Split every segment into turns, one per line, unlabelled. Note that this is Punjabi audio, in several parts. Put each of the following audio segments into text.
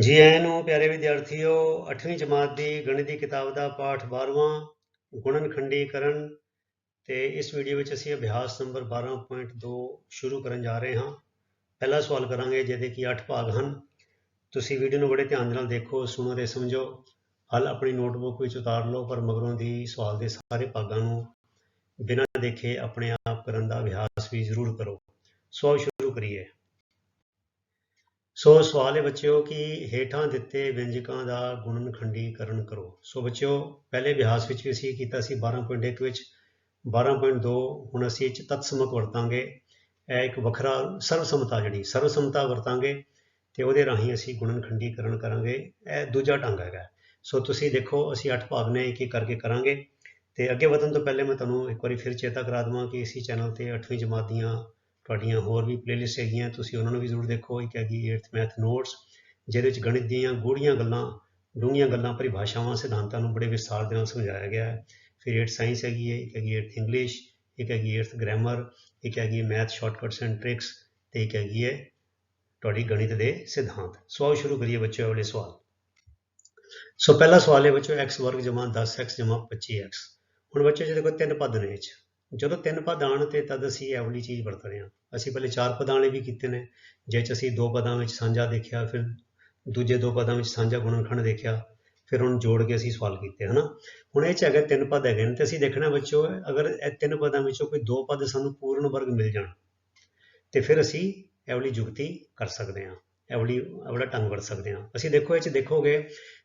ਜੀ ਆਇਆਂ ਨੂੰ ਪਿਆਰੇ ਵਿਦਿਆਰਥੀਓ 8ਵੀਂ ਜਮਾਤ ਦੀ ਗਣਿਤ ਦੀ ਕਿਤਾਬ ਦਾ ਪਾਠ 12ਵਾਂ ਗੁਣਨ ਖੰਡੀਕਰਨ ਤੇ ਇਸ ਵੀਡੀਓ ਵਿੱਚ ਅਸੀਂ ਅਭਿਆਸ ਨੰਬਰ 12.2 ਸ਼ੁਰੂ ਕਰਨ ਜਾ ਰਹੇ ਹਾਂ। ਪਹਿਲਾ ਸਵਾਲ ਕਰਾਂਗੇ, ਜਿਹਦੇ ਕਿ 8 ਭਾਗ ਹਨ। ਤੁਸੀਂ ਵੀਡੀਓ ਨੂੰ ਬੜੇ ਧਿਆਨ ਨਾਲ ਦੇਖੋ, ਸੁਣੋ ਤੇ ਸਮਝੋ। ਹੱਲ ਆਪਣੀ ਨੋਟਬੁੱਕ ਵਿੱਚ ਉਤਾਰ ਲਓ, ਪਰ ਮਗਰੋਂ ਦੀ ਸਵਾਲ ਦੇ ਸਾਰੇ ਭਾਗਾਂ ਨੂੰ ਬਿਨਾਂ ਦੇਖੇ ਆਪਣੇ ਆਪ ਕਰਨ ਦਾ ਅਭਿਆਸ ਵੀ ਜ਼ਰੂਰ ਕਰੋ। ਸੋ ਸ਼ੁਰੂ ਸੋ ਸਵਾਲ ਹੈ ਬੱਚਿਓ ਕਿ ਹੇਠਾਂ ਦਿੱਤੇ ਵਿਅੰਜਕਾਂ ਦਾ ਗੁਣਨ ਖੰਡੀਕਰਨ ਕਰੋ। ਸੋ ਬੱਚਿਓ, ਪਹਿਲੇ ਅਭਿਆਸ ਵਿੱਚ ਵੀ ਅਸੀਂ ਕੀਤਾ ਸੀ 12.1 ਵਿੱਚ। 12.2 ਹੁਣ ਅਸੀਂ ਇਹ 'ਚ ਤਤਸਮਕ ਵਰਤਾਂਗੇ। ਇਹ ਇੱਕ ਵੱਖਰਾ ਸਰਵਸਮਤਾ ਜਿਹੜੀ, ਸਰਵਸਮਤਾ ਵਰਤਾਂਗੇ ਤੇ ਉਹਦੇ ਰਾਹੀਂ ਅਸੀਂ ਗੁਣਨ ਖੰਡੀਕਰਨ ਕਰਾਂਗੇ। ਇਹ ਦੂਜਾ ਢੰਗ ਹੈਗਾ। ਸੋ ਤੁਸੀਂ ਦੇਖੋ, ਅਸੀਂ ਅੱਠ ਭਾਗ ਨੇ ਇੱਕ ਇੱਕ ਕਰਕੇ ਕਰਾਂਗੇ। ਤੇ ਅੱਗੇ ਵਧਣ ਤੋਂ ਪਹਿਲੇ ਮੈਂ ਤੁਹਾਨੂੰ ਇੱਕ ਵਾਰੀ ਫਿਰ ਚੇਤਾ ਕਰਾ ਦਵਾਂ ਕਿ ਇਸੇ ਚੈਨਲ ਤੇ 8ਵੀਂ ਜਮਾਤ ਦੀਆਂ ਤੁਹਾਡੀਆਂ ਹੋਰ ਵੀ ਪਲੇਲਿਸਟ ਹੈਗੀਆਂ, ਤੁਸੀਂ ਉਹਨਾਂ ਨੂੰ ਵੀ ਜ਼ਰੂਰ ਦੇਖੋ। ਇੱਕ ਹੈਗੀ 8th ਮੈਥ ਨੋਟਸ ਜਿਹਦੇ ਵਿੱਚ ਗਣਿਤ ਦੀਆਂ ਗੂੜੀਆਂ ਗੱਲਾਂ, ਡੂੰਘੀਆਂ ਗੱਲਾਂ, ਪਰਿਭਾਸ਼ਾਵਾਂ, ਸਿਧਾਂਤਾਂ ਨੂੰ ਬੜੇ ਵਿਸਥਾਰ ਦੇ ਨਾਲ ਸਮਝਾਇਆ ਗਿਆ ਹੈ। ਫਿਰ 8th ਸਾਇੰਸ ਹੈਗੀ ਹੈ, ਇੱਕ ਹੈਗੀ 8th ਇੰਗਲਿਸ਼ ਇੱਕ ਹੈਗੀ 8th ਗ੍ਰਾਮਰ ਇੱਕ ਹੈਗੀ ਮੈਥ ਸ਼ਾਰਟਕਟਸ ਐਂਡ ਟ੍ਰਿਕਸ ਤੇ ਇੱਕ ਹੈਗੀ ਹੈ ਤੁਹਾਡੀ ਗਣਿਤ ਦੇ ਸਿਧਾਂਤ। ਸੋ ਆਓ ਸ਼ੁਰੂ ਕਰੀਏ ਬੱਚਿਓ ਇਹ ਵਾਲੇ ਸਵਾਲ। ਸੋ ਪਹਿਲਾ ਸਵਾਲ ਹੈ ਬੱਚਿਓ, x ਵਰਗ ਜਮਾ 10x ਜਮਾ 25x ਹੁਣ ਬੱਚੇ ਜਿਹਦੇ ਕੋਲ ਤਿੰਨ ਪਦ ਨੇ ਵਿੱਚ ਜਦੋਂ ਤਿੰਨ ਪਦ ਆਣ ਤੇ ਤਦ ਅਸੀਂ ਇਹ ਵਾਲੀ ਚੀਜ਼ ਵਰਤਦੇ ਹਾਂ। ਅਸੀਂ ਪਹਿਲੇ ਚਾਰ ਪਦਾਂ ਵਾਲੇ ਵੀ ਕੀਤੇ ਨੇ, ਜਿਹ 'ਚ ਅਸੀਂ ਦੋ ਪਦਾਂ ਵਿੱਚ ਸਾਂਝਾ ਦੇਖਿਆ, ਫਿਰ ਦੂਜੇ ਦੋ ਪਦਾਂ ਵਿੱਚ ਸਾਂਝਾ ਗੁਣਨਖੰਡ ਦੇਖਿਆ, ਫਿਰ ਹੁਣ ਜੋੜ ਕੇ ਅਸੀਂ ਸਵਾਲ ਕੀਤੇ, ਹਨਾ? ਹੁਣ ਇਹ 'ਚ ਹੈਗਾ ਤਿੰਨ ਪਦ ਹੈਗੇ ਨੇ ਤੇ ਅਸੀਂ ਦੇਖਣਾ ਬੱਚਿਓ, ਅਗਰ ਇਹ ਤਿੰਨ ਪਦਾਂ ਵਿੱਚੋਂ ਕੋਈ ਦੋ ਪਦ ਸਾਨੂੰ ਪੂਰਨ ਵਰਗ ਮਿਲ ਜਾਣ, ਤੇ ਫਿਰ ਅਸੀਂ ਇਹ ਵਾਲੀ ਯੁਕਤੀ ਕਰ ਸਕਦੇ ਹਾਂ, ਇਹ ਵਾਲੀ, ਇਹ ਢੰਗ ਵਰਤ ਸਕਦੇ ਹਾਂ। ਅਸੀਂ ਦੇਖੋ, ਇਹ 'ਚ ਦੇਖੋਗੇ,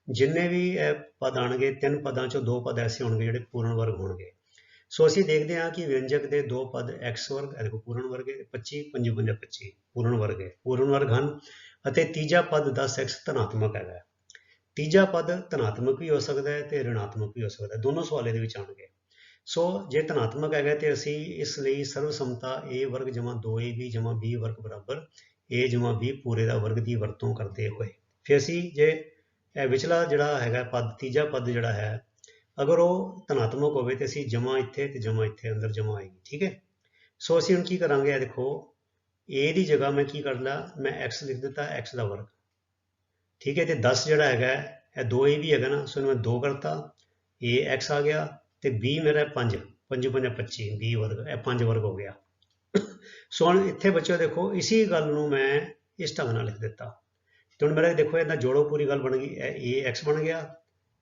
ਜਿੰਨੇ ਵੀ ਇਹ ਪਦ ਆਣਗੇ ਤਿੰਨ ਪਦਾਂ 'ਚੋਂ ਦੋ ਪਦ ਐਸੇ ਹੋਣਗੇ ਜਿਹੜੇ ਪੂਰਨ ਵਰਗ ਹੋਣਗੇ। ਸੋ ਅਸੀਂ ਦੇਖਦੇ ਹਾਂ ਕਿ ਵਿਅੰਜਕ ਦੇ ਦੋ ਪਦ x ਵਰਗ ਇਹ ਪੂਰਨ ਵਰਗ ਹੈ 25 55 25 ਪੂਰਨ ਵਰਗ ਹੈ, ਪੂਰਨ ਵਰਗ ਹਨ ਅਤੇ ਤੀਜਾ ਪਦ 10x ਧਨਾਤਮਕ ਹੈਗਾ। ਤੀਜਾ ਪਦ ਧਨਾਤਮਕ ਵੀ ਹੋ ਸਕਦਾ ਹੈ ਤੇ ઋਣਾਤਮਕ ਵੀ ਹੋ ਸਕਦਾ ਹੈ, ਦੋਨੋਂ ਸਵਾਲੇ ਦੇ ਵਿੱਚ ਆਣਗੇ ਸੋ ਜੇ ਧਨਾਤਮਕ ਹੈਗਾ ਤੇ ਅਸੀਂ ਇਸ ਲਈ ਸਰਵਸਮਤਾ a ਵਰਗ ਜਮਾ 2ab ਜਮਾ b ਵਰਗ ਬਰਾਬਰ a ਜਮਾ b ਪੂਰੇ ਦਾ ਵਰਗ ਦੀ ਵਰਤੋਂ ਕਰਦੇ ਹੋਏ। ਫਿਰ ਅਸੀਂ ਜੇ ਇਹ ਵਿਚਲਾ ਜਿਹੜਾ ਹੈਗਾ ਪਦ, ਤੀਜਾ ਪਦ ਜਿਹੜਾ ਹੈ ਅਗਰ ਉਹ ਧਨਾਤਮਕ ਹੋਵੇ ਤੇ ਅਸੀਂ ਜਮਾ ਇੱਥੇ ਤੇ ਜਮਾ ਇੱਥੇ ਅੰਦਰ ਜਮਾ ਆਏਗੀ ਠੀਕ ਹੈ? ਸੋ ਅਸੀਂ ਹੁਣ ਕੀ ਕਰਾਂਗੇ, ਇਹ ਦੇਖੋ, a ਦੀ ਜਗ੍ਹਾ ਮੈਂ ਕੀ ਕਰ ਲਾ ਮੈਂ x ਲਿਖ ਦਿੱਤਾ, x ਦਾ ਵਰਗ। ਠੀਕ ਹੈ, ਤੇ 10 ਜਿਹੜਾ ਹੈਗਾ, ਇਹ 2a ਵੀ ਹੈਗਾ ਨਾ, ਸੋ ਮੈਂ 2 ਕਰਤਾ। A, x ਆ ਗਿਆ, ਤੇ b ਮੇਰਾ 5 5 5 25 b ਵਰਗ, ਇਹ 5 ਵਰਗ ਹੋ ਗਿਆ। ਸੋ ਹੁਣ ਇੱਥੇ ਬੱਚਿਓ ਦੇਖੋ, ਇਸੀ ਗੱਲ ਨੂੰ ਮੈਂ ਇਸ ਢੰਗ ਨਾਲ ਲਿਖ ਦਿੱਤਾ। ਤੇ ਹੁਣ ਮੇਰਾ ਦੇਖੋ, ਇਹਦਾ ਜੋੜੋ, ਪੂਰੀ ਗੱਲ ਬਣ ਗਈ। ਇਹ ax ਬਣ ਗਿਆ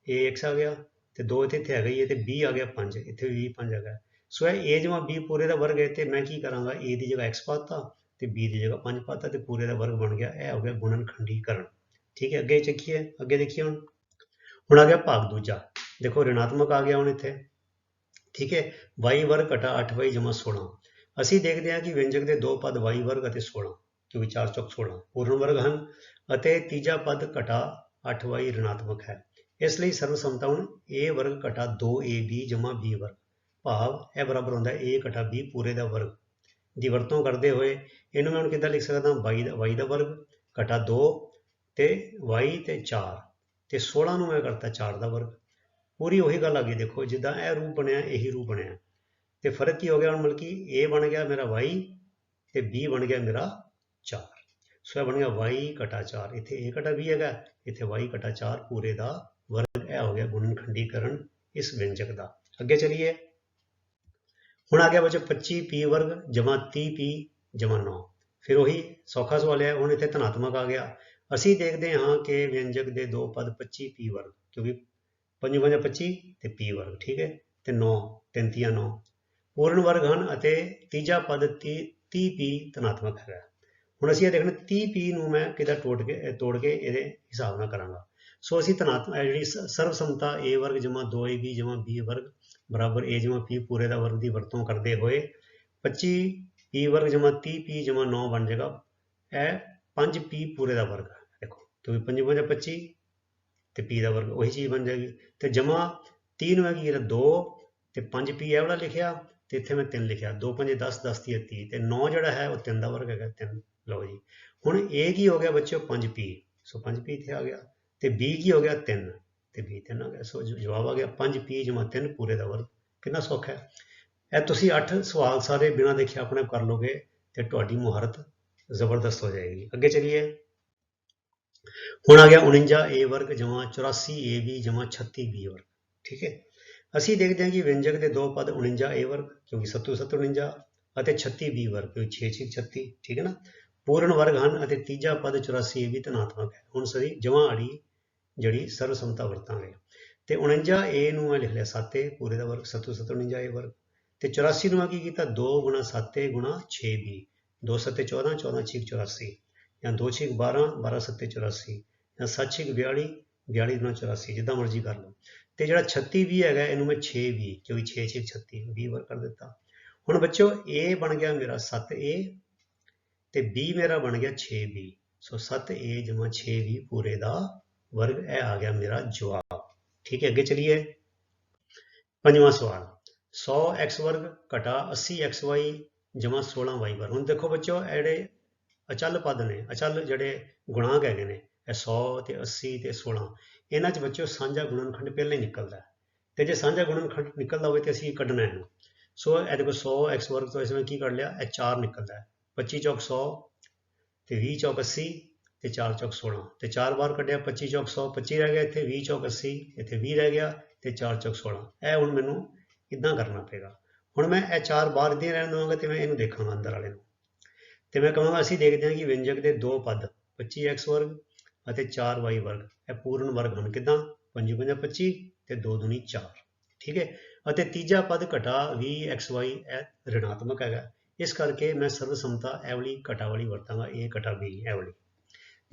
ax ਆ ਗਿਆ। ਤੇ 2 ਇੱਥੇ ਇੱਥੇ ਹੈਗਾ ਹੀ ਹੈ ਤੇ b ਆ ਗਿਆ 5 ਇੱਥੇ ਵੀ 5 ਹੈਗਾ। ਸੋ ਇਹ a ਜਮਾ b ਪੂਰੇ ਦਾ ਵਰਗ ਹੈ, ਤੇ ਮੈਂ ਕੀ ਕਰਾਂਗਾ? A ਦੀ ਜਗ੍ਹਾ x ਪਾਤਾ ਤੇ b ਦੀ ਜਗ੍ਹਾ 5 ਪਾਤਾ ਤੇ ਪੂਰੇ ਦਾ ਵਰਗ ਬਣ ਗਿਆ। ਇਹ ਹੋ ਗਿਆ ਗੁਣਨ ਖੰਡੀਕਰਨ। ਠੀਕ ਹੈ, ਅੱਗੇ ਚੱਕੀਏ, ਅੱਗੇ ਦੇਖੀਏ ਹੁਣ। ਹੁਣ ਆ ਗਿਆ ਭਾਗ ਦੂਜਾ। ਦੇਖੋ ઋਣਾਤਮਕ ਆ ਗਿਆ ਹੁਣ ਇੱਥੇ। ਠੀਕ ਹੈ, y ਵਰਗ ਘਟਾ 8y ਜਮਾ 16 ਅਸੀਂ ਦੇਖਦੇ ਹਾਂ ਕਿ ਵਿਅੰਜਕ ਦੇ ਦੋ ਪਦ y ਵਰਗ ਅਤੇ 16 ਕਿਉਂਕਿ 4 ਚੌਕ 16 ਪੂਰਨ ਵਰਗ ਹਨ ਅਤੇ ਤੀਜਾ ਪਦ ਘਟਾ 8y ઋਣਾਤਮਕ ਹੈ। ਇਸ ਲਈ ਸਰਵਸਮਤਾ ਹੁਣ a ਵਰਗ ਘਟਾ 2ab ਜਮਾ b ਵਰਗ। ਭਾਵ ਇਹ ਬਰਾਬਰ ਹੁੰਦਾ ਹੈ a ਘਟਾ b ਪੂਰੇ ਦਾ ਵਰਗ। ਦੀ ਵਰਤੋਂ ਕਰਦੇ ਹੋਏ ਇਹਨੂੰ ਮੈਂ ਹੁਣ ਕਿੱਦਾਂ ਲਿਖ ਸਕਦਾ? Y ਦਾ y ਦਾ ਵਰਗ ਘਟਾ 2 ਤੇ y ਤੇ 4 ਤੇ 16 ਨੂੰ ਮੈਂ ਕਰਤਾ 4 ਦਾ ਵਰਗ। ਪੂਰੀ ਉਹੀ ਗੱਲ ਆ ਗਈ ਦੇਖੋ, ਜਿੱਦਾਂ ਇਹ ਰੂਪ ਬਣਿਆ, ਇਹੀ ਰੂਪ ਬਣਿਆ। ਤੇ ਫ਼ਰਕ ਕੀ ਹੋ ਗਿਆ ਹੁਣ ਮਤਲਬ ਕਿ a ਬਣ ਗਿਆ ਮੇਰਾ y ਤੇ b ਬਣ ਗਿਆ ਮੇਰਾ 4 ਸੋ ਇਹ ਬਣ ਗਿਆ y ਘਟਾ 4 ਇੱਥੇ a ਘਟਾ b ਹੈਗਾ, ਇੱਥੇ y ਘਟਾ 4 ਪੂਰੇ ਦਾ ਵਰਗ ਇਹ ਹੋ ਗਿਆ ਗੁਣਨ ਖੰਡੀਕਰਨ ਇਸ ਵਿਅੰਜਕ ਦਾ। ਅੱਗੇ ਚਲੀਏ। ਹੁਣ ਆ ਗਿਆ ਬੱਚੋ 25p ਵਰਗ ਜਮਾ 30p ਜਮਾ 9 ਫਿਰ ਉਹੀ ਸੌਖਾ ਸਵਾਲ ਹੈ, ਹੁਣ ਇੱਥੇ ਧਨਾਤਮਕ ਆ ਗਿਆ। ਅਸੀਂ ਦੇਖਦੇ ਹਾਂ ਕਿ ਵਿਅੰਜਕ ਦੇ ਦੋ ਪਦ 25p ਵਰਗ, ਕਿਉਂਕਿ 5 5 25 ਤੇ p ਵਰਗ, ਠੀਕ ਹੈ? ਤੇ 9 33 9 ਪੂਰਨ ਵਰਗ ਹਨ ਅਤੇ ਤੀਜਾ ਪਦ 30p ਧਨਾਤਮਕ ਹੈਗਾ। ਹੁਣ ਅਸੀਂ ਇਹ ਦੇਖਣਾ 30p ਨੂੰ ਮੈਂ ਕਿਹਦਾ ਟੋੜ ਕੇ, ਤੋੜ ਕੇ ਇਹਦੇ ਹਿਸਾਬ ਨਾਲ ਕਰਾਂਗਾ। ਸੋ ਅਸੀਂ ਧਨਾਤਮਕ ਜਿਹੜੀ ਸਰਵਸਮਤਾ a ਵਰਗ ਜਮਾ 2ab ਜਮਾ b ਵਰਗ ਬਰਾਬਰ a ਜਮਾ p ਪੂਰੇ ਦਾ ਵਰਗ ਦੀ ਵਰਤੋਂ ਕਰਦੇ ਹੋਏ 25 e p ਵਰਗ ਜਮਾ 30p ਜਮਾ 9 ਬਣ ਜਾਏਗਾ ਇਹ 5p ਪੂਰੇ ਦਾ ਵਰਗ ਦੇਖੋ, ਕਿਉਂਕਿ 5 5 25 ਤੇ p ਦਾ ਵਰਗ ਉਹੀ ਚੀਜ਼ ਬਣ ਜਾਏਗੀ। ਤੇ ਜਮਾ 3 ਨੂੰ ਹੈ ਕੀ ਇਹਦਾ 2 ਤੇ 5p ਇਹ ਵਾਲਾ ਲਿਖਿਆ ਤੇ ਇੱਥੇ ਮੈਂ 3 ਲਿਖਿਆ। 2 5 10 10 30 30 ਤੇ 9 ਜਿਹੜਾ ਹੈ ਉਹ 3 ਦਾ ਵਰਗ ਹੈਗਾ 3 ਲਓ ਜੀ, ਹੁਣ a ਕੀ ਹੋ ਗਿਆ ਬੱਚਿਓ? 5p ਸੋ 5p ਇੱਥੇ ਆ ਗਿਆ। ਤੇ b ਕੀ ਹੋ ਗਿਆ? 3 ਤੇ b 3 ਆ ਗਿਆ। ਸੋ ਜਵਾਬ ਆ ਗਿਆ 5p ਜਮਾ 3 ਪੂਰੇ ਦਾ ਵਰਗ। ਕਿੰਨਾ ਸੌਖਾ ਹੈ? ਇਹ ਤੁਸੀਂ 8 ਸਵਾਲ ਸਾਰੇ ਬਿਨਾਂ ਦੇਖੇ ਆਪਣੇ ਕਰ ਲੋਗੇ ਤੇ ਤੁਹਾਡੀ ਮੁਹਾਰਤ ਜ਼ਬਰਦਸਤ ਹੋ ਜਾਏਗੀ। ਅੱਗੇ ਚਲਿਏ। ਹੁਣ ਆ ਗਿਆ 49a ਵਰਗ ਜਮਾ 84ab ਜਮਾ 36b ਵਰਗ। ਠੀਕ ਹੈ? ਅਸੀਂ ਦੇਖਦੇ ਹਾਂ ਕਿ ਵਿਅੰਜਕ ਦੇ ਦੋ ਪਦ 49a ਵਰਗ, ਕਿਉਂਕਿ 7 7 49 ਅਤੇ 36b ਵਰਗ, ਕਿਉਂਕਿ 6 6 36 ਠੀਕ ਹੈ ਨਾ? ਪੂਰਨ ਵਰਗ ਹਨ ਅਤੇ ਤੀਜਾ ਪਦ 84ab ਧਨਾਤਮਕ ਹੈ। ਹੁਣ ਸਦੀ ਜਮਾ ਅੜੀ ਜਿਹੜੀ ਸਰਵਸੰਮਤਾ ਵਰਤਾਂਗੇ। ਤੇ 49a ਨੂੰ ਮੈਂ ਲਿਖ ਲਿਆ 7a ਪੂਰੇ ਦਾ ਵਰਗ 7 7 49a ਵਰਗ। ਤੇ 84 ਨੂੰ ਮੈਂ ਕੀ ਕੀਤਾ? 2 ਗੁਣਾ 7a ਗੁਣਾ 6b 2 7 14 14 6 84 ਜਾਂ 2 6 12 12 7 84 ਜਾਂ 7 6 42 42 ਗੁਣਾ 84 ਜਿੱਦਾਂ ਮਰਜ਼ੀ ਕਰ ਲਓ। ਤੇ ਜਿਹੜਾ 36 ਵੀ ਹੈਗਾ, ਇਹਨੂੰ ਮੈਂ 6 ਵੀ ਕਿਉਂਕਿ 6 6 36 20 ਵਰ ਕਰ ਦਿੱਤਾ। ਹੁਣ ਬੱਚਿਓ, a ਬਣ ਗਿਆ ਮੇਰਾ 7a ਤੇ b ਮੇਰਾ ਬਣ ਗਿਆ 6b ਸੋ 7a 6b ਪੂਰੇ ਦਾ ਵਰਗ, ਇਹ ਆ ਗਿਆ ਮੇਰਾ ਜਵਾਬ। ਠੀਕ ਹੈ, ਅੱਗੇ ਚਲੀਏ। ਪੰਜਵਾਂ ਸਵਾਲ। 100x ਵਰਗ ਘਟਾ 80xy ਜਮਾ 16y ਵਰਗ। ਹੁਣ ਦੇਖੋ ਬੱਚਿਓ, ਇਹ ਜਿਹੜੇ ਅਚਲ ਪਦ ਨੇ, ਅਚਲ ਜਿਹੜੇ ਗੁਣਾਂਕ ਹੈਗੇ ਨੇ, ਇਹ 100 ਤੇ 80 ਤੇ 16 ਇਹਨਾਂ 'ਚ ਬੱਚਿਓ ਸਾਂਝਾ ਗੁਣਨਖੰਡ ਪਹਿਲਾਂ ਹੀ ਨਿਕਲਦਾ ਹੈ। ਤੇ ਜੇ ਸਾਂਝਾ ਗੁਣਨਖੰਡ ਨਿਕਲਦਾ ਹੋਵੇ ਤੇ ਅਸੀਂ ਕੱਢਣਾ ਇਹਨੂੰ। ਸੋ ਇਹ ਦੇਖੋ 100 x ਵਰਗ ਤੋਂ ਇਸ ਵਿੱਚ ਕੀ ਕੱਢ ਲਿਆ? ਇਹ 4 ਨਿਕਲਦਾ ਹੈ। 25 ਚੌਕ 100 ਤੇ 20 ਚੌਕ 80 ਤੇ 4 ਚੌਕ 16 ਤੇ 4 ਬਾਰ ਕੱਢਿਆ 25 ਚੌਕ 100 25 ਰਹਿ ਗਿਆ, ਇੱਥੇ 20 ਚੌਕ 80 ਇੱਥੇ 20 ਰਹਿ ਗਿਆ, ਤੇ 4 ਚੌਕ 16 ਇਹ ਹੁਣ ਮੈਨੂੰ ਇਦਾਂ ਕਰਨਾ ਪਏਗਾ? ਹੁਣ ਮੈਂ ਇਹ ਚਾਰ ਬਾਰ ਦੇ ਰਹਿਣ ਦਵਾਂਗਾ ਤੇ ਮੈਂ ਇਹਨੂੰ ਦੇਖਾਂਗਾ ਅੰਦਰ ਵਾਲੇ ਨੂੰ। ਤੇ ਮੈਂ ਕਹਾਂਗਾ, ਅਸੀਂ ਦੇਖਦੇ ਹਾਂ ਕਿ ਵਿਅੰਜਕ ਦੇ ਦੋ ਪਦ 25x ਵਰਗ ਅਤੇ 4y ਵਰਗ, ਇਹ ਪੂਰਨ ਵਰਗ ਹਨ ਕਿਦਾਂ? 5 5 25 ਤੇ 2 ਦੁਨੀ 4 ਠੀਕ ਹੈ? ਅਤੇ ਤੀਜਾ ਪਦ ਘਟਾ 20xy ਇਹ ઋਣਾਤਮਕ ਹੈਗਾ। ਇਸ ਕਰਕੇ ਮੈਂ ਸਰਵਸੰਮਤਾ ਇਹ ਵਾਲੀ ਘਟਾ ਵਾਲੀ ਵਰਤਾਂਗਾ a ਘਟਾ b ਇਹ ਵਾਲੀ।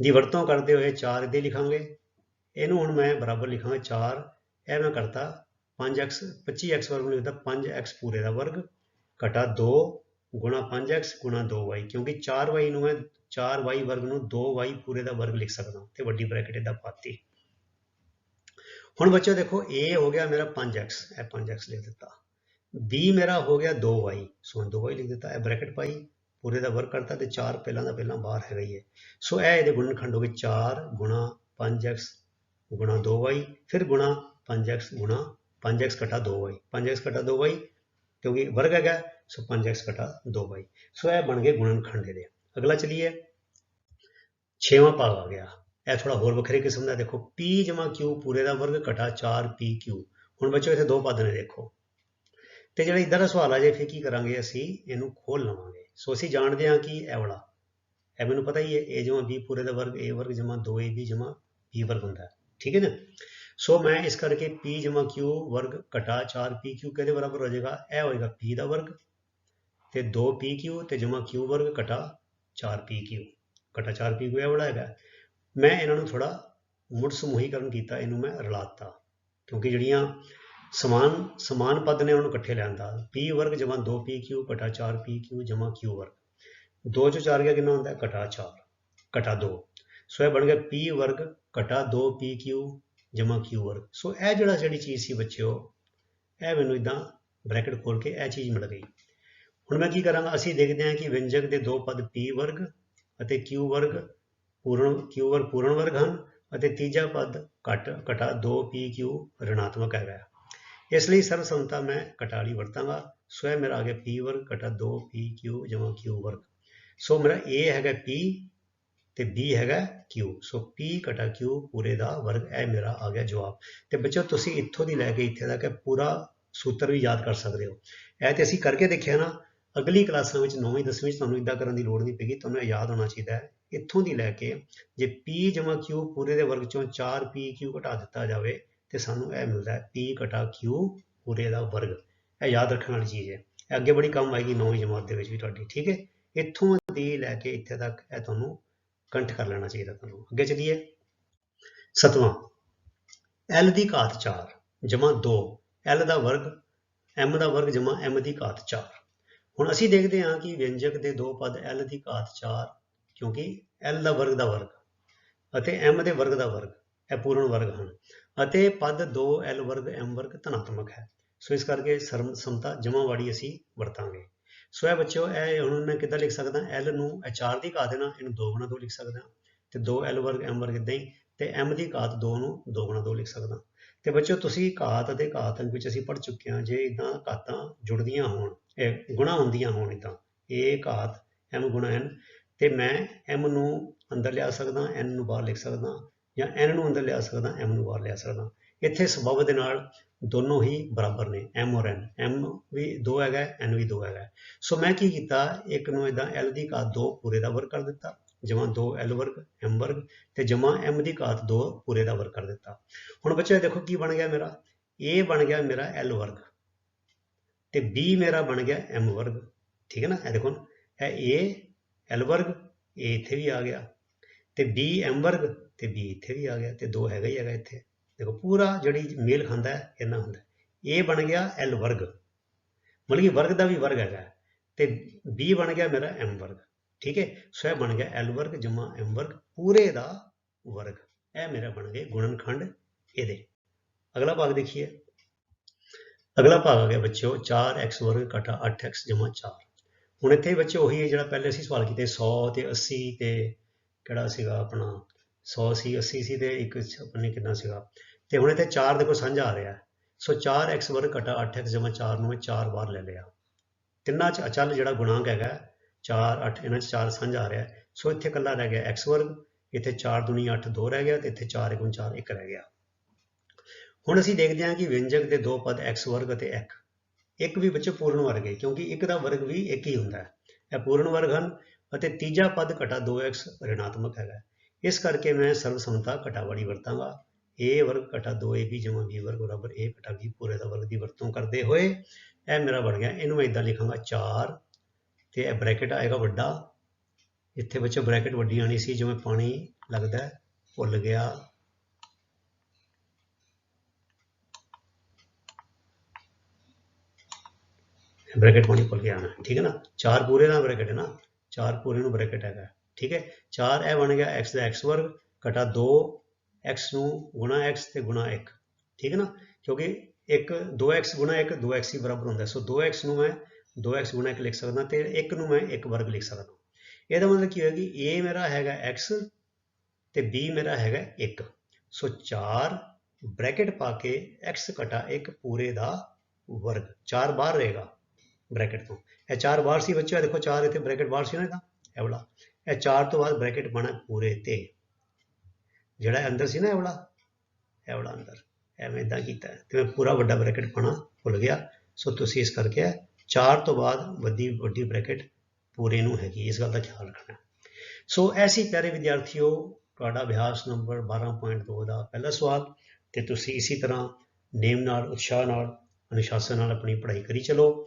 ਦੀ ਵਰਤੋਂ ਕਰਦੇ ਹੋਏ 4 ਦੇ ਲਿਖਾਂਗੇ। ਇਹਨੂੰ ਹੁਣ ਮੈਂ ਬਰਾਬਰ ਲਿਖਾਂਗਾ 4 ਇਹ ਮੈਂ ਕਰਤਾ 5x 25x ਵਰਗ ਨੂੰ ਲਿਖਦਾ 5x ਪੂਰੇ ਦਾ ਵਰਗ, ਘਟਾ 2 ਗੁਣਾ 5x ਗੁਣਾ 2y ਕਿਉਂਕਿ 4y ਨੂੰ ਮੈਂ 4y ਵਰਗ ਨੂੰ 2y ਪੂਰੇ ਦਾ ਵਰਗ ਲਿਖ ਸਕਦਾ ਤੇ ਵੱਡੀ ਬ੍ਰੈਕਟ ਇਹਦਾ ਪਾਤੀ। ਹੁਣ ਬੱਚੋ ਦੇਖੋ, a ਹੋ ਗਿਆ ਮੇਰਾ 5x ਇਹ 5x ਲਿਖ ਦਿੱਤਾ। B ਮੇਰਾ ਹੋ ਗਿਆ 2y ਸੋ 2y ਲਿਖ ਦਿੱਤਾ, ਇਹ ਬ੍ਰੈਕਟ ਪਾਈ। ਪੂਰੇ ਦਾ ਵਰਗ ਕਰਤਾ ਤੇ 4 ਪਹਿਲਾਂ ਦਾ ਪਹਿਲਾਂ ਬਾਹਰ ਹੈਗਾ ਹੀ ਹੈ। ਸੋ ਇਹ ਇਹਦੇ ਗੁਣਨਖੰਡ ਹੋ ਗਏ 4 ਗੁਣਾ 5x ਗੁਣਾ 2y ਫਿਰ ਗੁਣਾ 5x ਗੁਣਾ 5x ਘਟਾ 2y 5x ਘਟਾ 2y ਕਿਉਂਕਿ ਵਰਗ ਹੈਗਾ ਸੋ 5x ਘਟਾ 2y ਸੋ ਇਹ ਬਣ ਗਏ ਗੁਣਨਖੰਡ ਇਹਦੇ। ਅਗਲਾ ਚਲੀਏ। ਛੇਵਾਂ ਭਾਗ ਆ ਗਿਆ। ਇਹ ਥੋੜਾ ਹੋਰ ਵੱਖਰੇ ਕਿਸਮ ਦਾ ਦੇਖੋ, p ਜਮਾ q ਪੂਰੇ ਦਾ ਵਰਗ ਘਟਾ 4pq ਹੁਣ ਬੱਚੋ ਇੱਥੇ ਦੋ ਪਦ ਨੇ, ਦੇਖੋ। ਤੇ ਜਿਹੜਾ ਇਧਰ ਦਾ ਸਵਾਲ ਆ ਜੇ, ਫਿਰ ਕੀ ਕਰਾਂਗੇ ਅਸੀਂ? ਇਹਨੂੰ ਖੋਲ ਲਵਾਂਗੇ। ਸੋ ਅਸੀਂ ਜਾਣਦੇ ਹਾਂ ਕਿ ਇਹ ਵਾਲਾ। ਇਹ ਮੈਨੂੰ ਪਤਾ ਹੀ ਹੈ a ਜਮਾ b ਪੂਰੇ ਦਾ ਵਰਗ a ਵਰਗ ਜਮਾ 2ab ਜਮਾ b ਵਰਗ ਹੁੰਦਾ ਹੈ। ਠੀਕ ਹੈ ਨਾ? ਸੋ ਮੈਂ ਇਸ ਕਰਕੇ p ਜਮਾ q ਵਰਗ ਘਟਾ 4pq ਕਿਹਦੇ ਬਰਾਬਰ ਹੋ ਜਾਏਗਾ? ਇਹ ਹੋਏਗਾ p ਦਾ ਵਰਗ ਤੇ 2pq ਤੇ ਜਮਾ q ਵਰਗ ਘਟਾ 4pq ਘਟਾ 4pq ਇਹ ਵਾਲਾ ਹੈਗਾ। ਮੈਂ ਇਹਨਾਂ ਨੂੰ ਥੋੜਾ ਮੁੜ ਸਮੂਹੀਕਰਨ ਕੀਤਾ, ਇਹਨੂੰ ਮੈਂ ਰਲਾਤਾ। ਕਿਉਂਕਿ ਜਿਹੜੀਆਂ ਸਮਾਨ ਸਮਾਨ ਪਦ ਨੇ ਉਹਨੂੰ ਇਕੱਠੇ ਲਿਆਂਦਾ p ਵਰਗ ਜਮਾ 2pq ਘਟਾ 4pq ਜਮਾ q ਵਰਗ। 2 ਚੋਂ 4 ਗਿਆ ਕਿੰਨਾ ਹੁੰਦਾ? ਹੈ ਘਟਾ 4 ਘਟਾ 2 ਸੋ ਇਹ ਬਣ ਗਿਆ p ਵਰਗ, ਘਟਾ 2pq ਜਮਾ q ਵਰਗ। ਸੋ ਇਹ ਜਿਹੜਾ ਜਿਹੜੀ ਚੀਜ਼ ਸੀ ਬੱਚਿਓ, ਇਹ ਮੈਨੂੰ ਇਦਾਂ ਬ੍ਰੈਕਟ ਖੋਲ ਕੇ ਇਹ ਚੀਜ਼ ਮਿਲ ਗਈ। ਹੁਣ ਮੈਂ ਕੀ ਕਰਾਂਗਾ? ਅਸੀਂ ਦੇਖਦੇ ਹਾਂ ਕਿ ਵਿਅੰਜਕ ਦੇ ਦੋ ਪਦ p ਵਰਗ ਅਤੇ q ਵਰਗ ਪੂਰਨ, q ਵਰਗ ਪੂਰਨ ਵਰਗ ਹਨ ਅਤੇ ਤੀਜਾ ਪਦ ਘਟ, ਘਟਾ 2pq ಋਣਾਤਮਕ ਹੈਗਾ। ਇਸ ਲਈ ਸਰਵਸੰਮਤਾ ਮੈਂ ਕਟਾਲੀ ਵਰਤਾਂਗਾ। ਸੋ ਇਹ ਮੇਰਾ ਆ ਗਿਆ p ਵਰਗ ਘਟਾ 2pq ਜਮਾ q ਵਰਗ। ਸੋ ਮੇਰਾ a ਹੈਗਾ p ਤੇ b ਹੈਗਾ q ਸੋ p ਘਟਾ q ਪੂਰੇ ਦਾ ਵਰਗ, ਇਹ ਮੇਰਾ ਆ ਗਿਆ ਜਵਾਬ। ਤੇ ਬੱਚਿਓ, ਤੁਸੀਂ ਇੱਥੋਂ ਦੀ ਲੈ ਕੇ ਇੱਥੇ ਤੱਕ ਇਹ ਪੂਰਾ ਸੂਤਰ ਵੀ ਯਾਦ ਕਰ ਸਕਦੇ ਹੋ। ਇਹ ਤੇ ਅਸੀਂ ਕਰਕੇ ਦੇਖਿਆ ਨਾ, ਅਗਲੀ ਕਲਾਸਾਂ ਵਿੱਚ 9ਵੀਂ 10ਵੀਂ 'ਚ ਤੁਹਾਨੂੰ ਇਦਾਂ ਕਰਨ ਦੀ ਲੋੜ ਨਹੀਂ ਪੈਗੀ, ਤੁਹਾਨੂੰ ਇਹ ਯਾਦ ਹੋਣਾ ਚਾਹੀਦਾ ਹੈ। ਇੱਥੋਂ ਦੀ ਲੈ ਕੇ ਜੇ p ਜਮਾ q ਪੂਰੇ ਦੇ ਵਰਗ ਚੋਂ 4pq ਘਟਾ ਦਿੱਤਾ ਜਾਵੇ ਤੇ ਸਾਨੂੰ ਇਹ ਮਿਲਦਾ ਹੈ p ਘਟਾ q ਪੂਰੇ ਦਾ ਵਰਗ। ਇਹ ਯਾਦ ਰੱਖਣ ਵਾਲੀ ਚੀਜ਼ ਹੈ। ਇਹ ਅੱਗੇ ਬੜੀ ਕੰਮ ਆਏਗੀ 9ਵੀਂ ਜਮਾਤ ਦੇ ਵਿੱਚ ਵੀ ਤੁਹਾਡੀ, ਠੀਕ ਹੈ? ਇੱਥੋਂ ਦੀ ਲੈ ਕੇ ਇੱਥੇ ਤੱਕ ਇਹ ਤੁਹਾਨੂੰ ਕੰਠ ਕਰ ਲੈਣਾ ਚਾਹੀਦਾ ਤੁਹਾਨੂੰ। ਅੱਗੇ ਚਲੀਏ। ਸਤਵਾਂ, l ਦੀ ਘਾਤ 4 ਜਮਾ 2 l ਦਾ ਵਰਗ, m ਦਾ ਵਰਗ ਜਮਾ m ਦੀ ਘਾਤ 4 ਹੁਣ ਅਸੀਂ ਦੇਖਦੇ ਹਾਂ ਕਿ ਵਿਅੰਜਕ ਦੇ ਦੋ ਪਦ l ਦੀ ਘਾਤ 4 ਕਿਉਂਕਿ l ਦਾ ਵਰਗ ਦਾ ਵਰਗ ਅਤੇ m ਦੇ ਵਰਗ ਦਾ ਵਰਗ, ਇਹ ਪੂਰਨ ਵਰਗ ਹਨ। ਅਤੇ ਪਦ 2l ਵਰਗ m ਵਰਗ ਧਨਾਤਮਕ ਹੈ। ਸੋ ਇਸ ਕਰਕੇ ਸਰਮ ਸਮਤਾ ਜਮਾਵਾੜੀ ਅਸੀਂ ਵਰਤਾਂਗੇ। ਸੋ ਇਹ ਬੱਚਿਓ, ਇਹ ਹੁਣ ਮੈਂ ਕਿੱਦਾਂ ਲਿਖ ਸਕਦਾ? L ਨੂੰ ਇਹ 4 ਦੀ ਘਾਤ ਹੈ ਨਾ, ਇਹਨੂੰ 2 ਗੁਣਾ 2 ਲਿਖ ਸਕਦਾ। ਤੇ 2l ਵਰਗ m ਵਰਗ ਇਦਾਂ ਹੀ, ਤੇ m ਦੀ ਘਾਤ 2 ਨੂੰ 2 ਗੁਣਾ 2 ਲਿਖ ਸਕਦਾ। ਤੇ ਬੱਚਿਓ, ਤੁਸੀਂ ਘਾਤ ਅਤੇ ਘਾਤ ਵਿੱਚ ਅਸੀਂ ਪੜ੍ਹ ਚੁੱਕੇ ਹਾਂ, ਜੇ ਇਦਾਂ ਘਾਤਾਂ ਜੁੜਦੀਆਂ ਹੋਣ, ਇਹ ਗੁਣਾ ਹੁੰਦੀਆਂ ਹੋਣ ਇਦਾਂ a ਘਾਤ m ਗੁਣਾ n, ਤੇ ਮੈਂ m ਨੂੰ ਅੰਦਰ ਲਿਆ ਸਕਦਾ, n ਨੂੰ ਬਾਹਰ ਲਿਖ ਸਕਦਾ ਜਾਂ n ਨੂੰ ਅੰਦਰ ਲਿਆ ਸਕਦਾ, m ਨੂੰ ਬਾਹਰ ਲਿਆ ਸਕਦਾ। ਇੱਥੇ ਸਬਬ ਦੇ ਨਾਲ ਦੋਨੋਂ ਹੀ ਬਰਾਬਰ ਨੇ, m ਔਰ n m ਵੀ 2 ਹੈਗਾ, n ਵੀ 2 ਹੈਗਾ। ਸੋ ਮੈਂ ਕੀ ਕੀਤਾ, ਇੱਕ ਨੂੰ ਇਦਾਂ l ਦੀ ਘਾਤ 2 ਪੂਰੇ ਦਾ ਵਰਗ ਕਰ ਦਿੱਤਾ, ਜਮਾ 2 l ਵਰਗ m ਵਰਗ ਤੇ ਜਮਾ m ਦੀ ਘਾਤ 2 ਪੂਰੇ ਦਾ ਵਰਗ ਕਰ ਦਿੱਤਾ। ਹੁਣ ਬੱਚੇ ਦੇਖੋ ਕੀ ਬਣ ਗਿਆ ਮੇਰਾ। A ਬਣ ਗਿਆ ਮੇਰਾ l ਵਰਗ ਤੇ b ਮੇਰਾ ਬਣ ਗਿਆ m ਵਰਗ ਠੀਕ ਹੈ ਨਾ? ਇਹ ਦੇਖੋ ਇਹ a, l ਵਰਗ a ਇੱਥੇ ਵੀ ਆ ਗਿਆ। ਤੇ b m ਵਰਗ ਤੇ b ਇੱਥੇ ਵੀ ਆ ਗਿਆ ਤੇ 2 ਹੈਗਾ ਹੀ ਹੈਗਾ ਇੱਥੇ। ਦੇਖੋ ਪੂਰਾ ਜਿਹੜੀ ਮੇਲ ਖਾਂਦਾ ਹੈ ਇਹਨਾਂ ਹੁੰਦਾ। A ਬਣ ਗਿਆ l ਵਰਗ। ਮਤਲਬ ਕਿ ਵਰਗ ਦਾ ਵੀ ਵਰਗ ਹੈਗਾ। ਹੈ। ਤੇ b ਬਣ ਗਿਆ ਮੇਰਾ m ਵਰਗ। ਠੀਕ ਹੈ? ਸੋ ਇਹ ਬਣ ਗਿਆ l ਵਰਗ ਜਮਾ m ਵਰਗ ਪੂਰੇ ਦਾ ਵਰਗ। ਇਹ ਮੇਰਾ ਬਣ ਗਿਆ ਗੁਣਨਖੰਡ ਇਹਦੇ। ਅਗਲਾ ਭਾਗ ਦੇਖੀਏ। ਅਗਲਾ ਭਾਗ ਆ ਗਿਆ ਬੱਚਿਓ 4x ਵਰਗ ਘਟਾ 8x ਜਮਾ 4 ਹੁਣ ਇੱਥੇ ਬੱਚੇ ਉਹੀ ਹੈ ਜਿਹੜਾ ਪਹਿਲੇ ਅਸੀਂ ਸਵਾਲ ਕੀਤੇ 100 ਤੇ 80 ਤੇ ਕਿਹੜਾ ਸੀਗਾ ਆਪਣਾ 100 ਸੀ 80 ਸੀ ਤੇ ਇੱਕ ਆਪਣੇ ਕਿੰਨਾ ਸੀਗਾ। ਤੇ ਹੁਣ ਇੱਥੇ 4 ਦੇਖੋ ਸਾਂਝਾ ਆ ਰਿਹਾ। ਸੋ ਸੋ 4x ਵਰਗ ਘਟਾ 8x ਜਮਾ 4 ਨੂੰ ਮੈਂ 4 ਵਾਰ ਲੈ ਲਿਆ। ਤਿੰਨਾਂ ਚ ਅਚਲ ਜਿਹੜਾ ਗੁਣਾਂਕ ਹੈਗਾ 4 8 ਇਹਨਾਂ ਚ 4 ਸਾਂਝਾ ਆ ਰਿਹਾ। ਸੋ ਇੱਥੇ ਇਕੱਲਾ ਰਹਿ ਗਿਆ x ਵਰਗ, ਇੱਥੇ 4 ਦੁਨੀ 8 2 ਰਹਿ ਗਿਆ ਤੇ ਇੱਥੇ 4 ਗੁਣ 4 1 ਰਹਿ ਗਿਆ। ਹੁਣ ਅਸੀਂ ਦੇਖਦੇ ਹਾਂ ਕਿ ਵਿਅੰਜਕ ਦੇ ਦੋ ਪਦ x ਵਰਗ ਅਤੇ 1 ਇੱਕ ਵੀ ਬੱਚੇ ਪੂਰਨ ਵਰਗ ਹੈ, ਕਿਉਂਕਿ ਇੱਕ ਦਾ ਵਰਗ ਵੀ ਇੱਕ ਹੀ ਹੁੰਦਾ ਹੈ। ਇਹ ਪੂਰਨ ਵਰਗ ਹਨ ਅਤੇ ਤੀਜਾ ਪਦ ਘਟਾ 2x ਰਿਣਾਤਮਕ ਹੈਗਾ ਇਸ ਕਰਕੇ ਮੈਂ ਸਰਵਸੰਮਤਾ ਘਟਾਵਾੜੀ ਵਰਤਾਂਗਾ। A ਵਰਗ ਘਟਾ 2ab ਜਮਾ b ਵਰਗ ਬਰਾਬਰ a ਘਟਾ b ਪੂਰੇ ਦਾ ਵਰਗ ਦੀ ਵਰਤੋਂ ਕਰਦੇ ਹੋਏ ਇਹ ਮੇਰਾ ਬਣ ਗਿਆ। ਇਹਨੂੰ ਮੈਂ ਇਦਾਂ ਲਿਖਾਂਗਾ 4 ਤੇ ਇਹ ਬ੍ਰੈਕਟ ਆਏਗਾ ਵੱਡਾ। ਇੱਥੇ ਬੱਚੇ ਬ੍ਰੈਕਟ ਵੱਡੀ ਆਣੀ ਸੀ, ਜਿਵੇਂ ਪਾਣੀ ਲੱਗਦਾ ਭੁੱਲ ਗਿਆ। ਬ੍ਰੈਕਟ ਪਾਣੀ ਭੁੱਲ ਗਿਆ ਨਾ ਠੀਕ ਹੈ ਨਾ? 4 ਪੂਰੇ ਦਾ ਬ੍ਰੈਕਟ ਹੈ ਨਾ? 4 ਪੂਰੇ ਨੂੰ ਬ੍ਰੈਕਟ ਹੈਗਾ। ਠੀਕ ਹੈ? 4 ਇਹ ਬਣ ਗਿਆ x ਦਾ x ਵਰਗ ਘਟਾ 2 x ਨੂੰ ਗੁਣਾ x ਤੇ ਗੁਣਾ 1 ਠੀਕ ਹੈ ਨਾ? ਕਿਉਂਕਿ ਇੱਕ 2x ਗੁਣਾ 1 2x ਹੀ ਬਰਾਬਰ ਹੁੰਦਾ। ਹੈ। ਸੋ 2x ਨੂੰ ਮੈਂ 2x ਗੁਣਾ 1 ਲਿਖ ਸਕਦਾ ਤੇ 1 ਨੂੰ ਮੈਂ 1 ਵਰਗ ਲਿਖ ਸਕਦਾ। ਇਹਦਾ ਮਤਲਬ ਕੀ ਹੋਇਆ ਕਿ a ਮੇਰਾ ਹੈਗਾ x ਤੇ b ਮੇਰਾ ਹੈਗਾ 1 ਸੋ 4 ਬ੍ਰੈਕਟ ਪਾ ਕੇ x ਘਟਾ 1 ਪੂਰੇ ਦਾ ਵਰਗ। 4 ਬਾਹਰ ਰਹੇਗਾ। ਬ੍ਰੈਕਟ ਤੋਂ। ਇਹ ਚਾਰ ਬਾਹਰ ਸੀ ਬੱਚਿਓ ਦੇਖੋ ਚਾਰ ਇੱਥੇ ਬ੍ਰੈਕਟ ਬਾਹਰ ਸੀ ਨਾ ਇਹਦਾ ਇਹ ਵਾਲਾ ਇਹ 4 ਤੋਂ ਬਾਅਦ ਬ੍ਰੈਕਟ ਬਣਾ ਪੂਰੇ ਤੇ। ਜਿਹੜਾ ਇਹ ਅੰਦਰ ਸੀ ਨਾ ਇਹ ਵਾਲਾ ਇਹ ਵਾਲਾ ਅੰਦਰ, ਐਵੇਂ ਇਦਾਂ ਕੀਤਾ। ਤੇ ਮੈਂ ਪੂਰਾ ਵੱਡਾ ਬ੍ਰੈਕਟ ਪਾਣਾ ਭੁੱਲ ਗਿਆ। ਸੋ ਤੁਸੀਂ ਇਸ ਕਰਕੇ ਚਾਰ ਤੋਂ ਬਾਅਦ ਵੱਡੀ ਵੱਡੀ ਬ੍ਰੈਕਟ ਪੂਰੇ ਨੂੰ ਹੈਗੀ, ਇਸ ਗੱਲ ਦਾ ਖਿਆਲ ਰੱਖਣਾ। ਸੋ ਐਸੀ ਪਿਆਰੇ ਵਿਦਿਆਰਥੀਓ, ਤੁਹਾਡਾ ਅਭਿਆਸ ਨੰਬਰ 12.2 ਦਾ ਪਹਿਲਾ ਸਵਾਲ। ਤੇ ਤੁਸੀਂ ਇਸੇ ਤਰ੍ਹਾਂ ਨੇਮ ਨਾਲ, ਉਤਸ਼ਾਹ ਨਾਲ, ਅਨੁਸ਼ਾਸਨ ਨਾਲ ਆਪਣੀ ਪੜ੍ਹਾਈ ਕਰੀ ਚਲੋ।